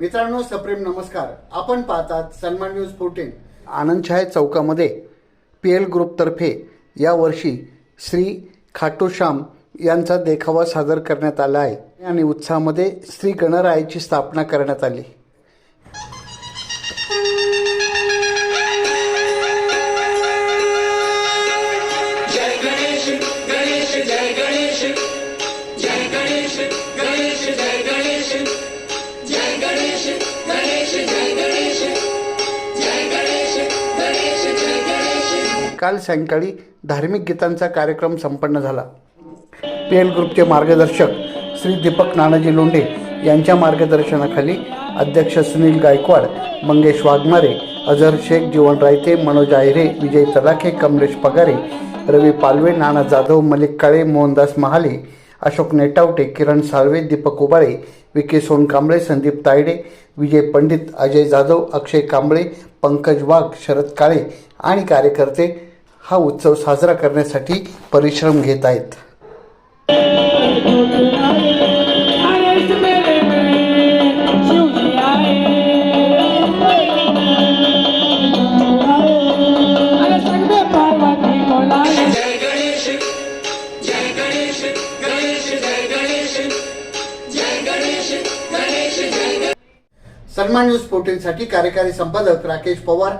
मित्रांनो सप्रेम नमस्कार. आपण पाहतात सन्मान न्यूज फोर्टीन आनंदशाही चौकामध्ये पी एल ग्रुपतर्फे यावर्षी श्री खाटूश्याम यांचा देखावा सादर करण्यात आला आहे. आणि उत्साहामध्ये श्री गणरायाची स्थापना करण्यात आली. काल सायंकाळी धार्मिक गीतांचा कार्यक्रम संपन्न झाला. पी एल ग्रुपचे मार्गदर्शक श्री दीपक नानाजी लोंढे यांच्या मार्गदर्शनाखाली अध्यक्ष सुनील गायकवाड मंगेश वाघमारे अझर शेख जीवन रायते मनोज आहिरे विजय तलाखे कमलेश पगारे रवी पालवे नाना जाधव मलिक काळे मोहनदास महाले अशोक नेटावटे किरण साळवे दीपक उबाळे विके सोनकांबळे संदीप तायडे विजय पंडित अजय जाधव अक्षय कांबळे पंकज वाघ शरद काळे आणि कार्यकर्ते हा उत्सव साजरा करण्यासाठी परिश्रम घेत आहेत. सन्मान न्यूज फोर्टीनसाठी कार्यकारी संपादक राकेश पवार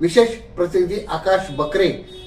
विशेष प्रतिनिधी आकाश बकरे